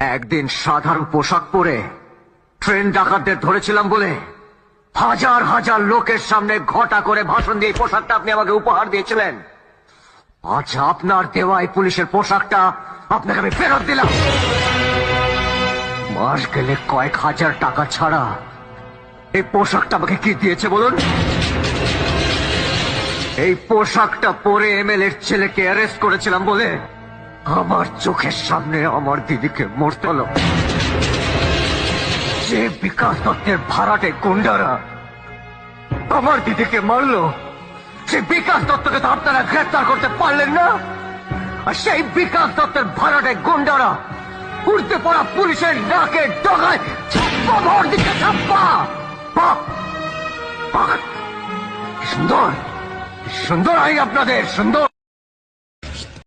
একদিন সাধারণ পোশাক পরে ট্রেন ডাকাতদের ধরেছিলাম বলে হাজার হাজার লোকের সামনে ঘটা করে ভাষণ দিয়ে পোশাকটা আপনি আমাকে উপহার দিয়েছিলেন। আজ আপনার দেওয়া এই পুলিশের পোশাকটা আপনাকে আমি ফেরত দিলাম। মাস গেলে কয়েক হাজার টাকা ছাড়া এই পোশাকটা আমাকে কি দিয়েছে বলুন? এই পোশাকটা পরে এমএলএ এর ছেলেকে অ্যারেস্ট করেছিলাম বলে আমার চোখের সামনে আমার দিদিকে মরতে হলো। যে বিকাশ দত্তের ভাড়াটে গুন্ডারা আমার দিদিকে মারলো সেই বিকাশ দত্তকে তো আপনারা গ্রেফতার করতে পারলেন না? আর সেই বিকাশ দত্তের ভাড়াটে গুন্ডারা উঠতে পড়া পুলিশের নাকে ডগায় ছাপ্পা! সুন্দর সুন্দর আইন আপনাদের, সুন্দর!